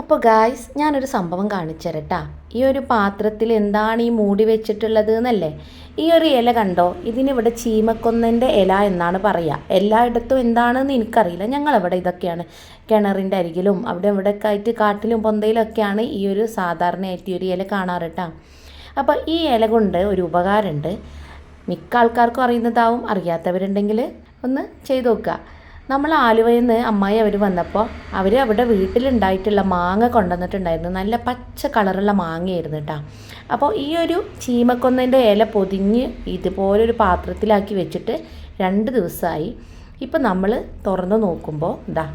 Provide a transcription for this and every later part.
അപ്പോൾ ഗായ്സ് ഞാനൊരു സംഭവം കാണിച്ചു തരട്ടാ ഈ ഒരു പാത്രത്തിൽ എന്താണ് ഈ മൂടി വെച്ചിട്ടുള്ളത് എന്നല്ലേ ഈ ഒരു ഇല കണ്ടോ? ഇതിനിവിടെ ചീമക്കൊന്നന്റെ ഇല എന്നാണ് പറയുക എല്ലായിടത്തും എന്താണെന്ന് എനിക്കറിയില്ല. ഞങ്ങളവിടെ ഇതൊക്കെയാണ്. കിണറിന്റെ അരികിലും അവിടെ ഇവിടെയൊക്കെ ആയിട്ട് കാട്ടിലും പൊന്തയിലൊക്കെയാണ് ഈ ഒരു സാധാരണയായിട്ട് ഈ ഒരു ഇല കാണാറട്ടാ. അപ്പോൾ ഈ ഇല കൊണ്ട് ഒരു ഉപകാരമുണ്ട്. മിക്ക ആൾക്കാർക്കും അറിയുന്നതാവും അറിയാത്തവരുണ്ടെങ്കിൽ ഒന്ന് ചെയ്തു നോക്കുക. നമ്മൾ ആലുവയിൽ നിന്ന് അമ്മായി അവർ വന്നപ്പോൾ അവർ അവിടെ വീട്ടിലുണ്ടായിട്ടുള്ള മാങ്ങ കൊണ്ടുവന്നിട്ടുണ്ടായിരുന്നു. നല്ല പച്ച കളറുള്ള മാങ്ങയായിരുന്നു കേട്ടോ അപ്പോൾ ഈ ഒരു ചീമക്കൊന്നന്റെ ഇല പൊതിഞ്ഞ് ഇതുപോലൊരു പാത്രത്തിലാക്കി വെച്ചിട്ട് രണ്ട് ദിവസമായി. ഇപ്പം നമ്മൾ തുറന്ന് നോക്കുമ്പോൾ ഇതാ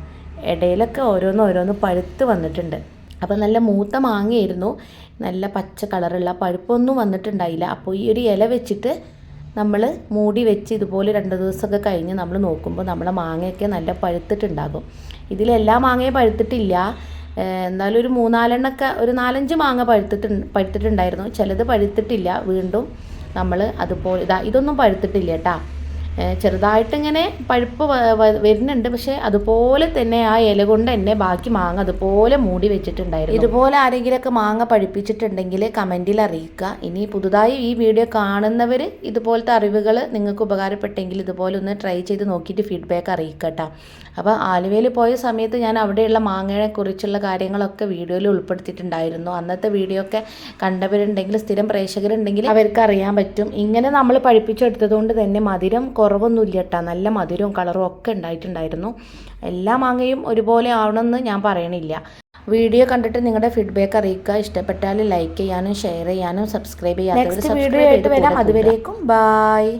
ഇടയിലൊക്കെ ഓരോന്ന് ഓരോന്ന് പഴുത്ത് വന്നിട്ടുണ്ട്. അപ്പോൾ നല്ല മൂത്ത മാങ്ങയായിരുന്നു. നല്ല പച്ച കളറുള്ള പഴുപ്പൊന്നും വന്നിട്ടുണ്ടായില്ല. അപ്പോൾ ഈ ഒരു ഇല വെച്ചിട്ട് നമ്മൾ മൂടി വെച്ച് ഇതുപോലെ രണ്ട് ദിവസമൊക്കെ കഴിഞ്ഞ് നമ്മൾ നോക്കുമ്പോൾ നമ്മളെ മാങ്ങയൊക്കെ നല്ല പഴുത്തിട്ടുണ്ടാകും. ഇതിലെല്ലാ മാങ്ങയും പഴുത്തിട്ടില്ല. എന്നാലും ഒരു മൂന്നാലെണ്ണൊക്കെ ഒരു നാലഞ്ച് മാങ്ങ പഴുത്തിട്ട് പഴുത്തിട്ടുണ്ടായിരുന്നു. ചിലത് പഴുത്തിട്ടില്ല. വീണ്ടും നമ്മൾ അതുപോലെ ഇതാ ഇതൊന്നും പഴുത്തിട്ടില്ല കേട്ടാ. ചെറുതായിട്ടിങ്ങനെ പഴുപ്പ് വരുന്നുണ്ട്. പക്ഷേ അതുപോലെ തന്നെ ആ ഇല കൊണ്ട് തന്നെ ബാക്കി മാങ്ങ അതുപോലെ മൂടി വെച്ചിട്ടുണ്ടായിരുന്നു. ഇതുപോലെ ആരെങ്കിലുമൊക്കെ മാങ്ങ പഴുപ്പിച്ചിട്ടുണ്ടെങ്കിൽ കമന്റിൽ അറിയിക്കുക. ഇനി പുതുതായി ഈ വീഡിയോ കാണുന്നവർ ഇതുപോലത്തെ അറിവുകൾ നിങ്ങൾക്ക് ഉപകാരപ്പെട്ടെങ്കിൽ ഇതുപോലെ ഒന്ന് ട്രൈ ചെയ്ത് നോക്കിയിട്ട് ഫീഡ്ബാക്ക് അറിയിക്കുക കേട്ടോ. അപ്പോൾ ആലുവയിൽ പോയ സമയത്ത് ഞാൻ അവിടെയുള്ള മാങ്ങയെ കുറിച്ചുള്ള കാര്യങ്ങളൊക്കെ വീഡിയോയിൽ ഉൾപ്പെടുത്തിയിട്ടുണ്ടായിരുന്നു. അന്നത്തെ വീഡിയോ ഒക്കെ കണ്ടവരുണ്ടെങ്കിൽ സ്ഥിരം പ്രേക്ഷകരുണ്ടെങ്കിൽ അവർക്ക് അറിയാൻ പറ്റും. ഇങ്ങനെ നമ്മൾ പഴിപ്പിച്ചെടുത്തതുകൊണ്ട് തന്നെ മധുരം കുറവൊന്നുമില്ല കേട്ടോ നല്ല മധുരവും കളറും ഒക്കെ ഉണ്ടായിട്ടുണ്ടായിരുന്നു. എല്ലാ മാങ്ങയും ഒരുപോലെ ആവണമെന്ന് ഞാൻ പറയണില്ല. വീഡിയോ കണ്ടിട്ട് നിങ്ങളുടെ ഫീഡ്ബാക്ക് അറിയിക്കുക. ഇഷ്ടപ്പെട്ടാൽ ലൈക്ക് ചെയ്യാനും ഷെയർ ചെയ്യാനും സബ്സ്ക്രൈബ് ചെയ്യാനും വീഡിയോ ആയിട്ട് വരാം. അതുവരേക്കും. ബായ്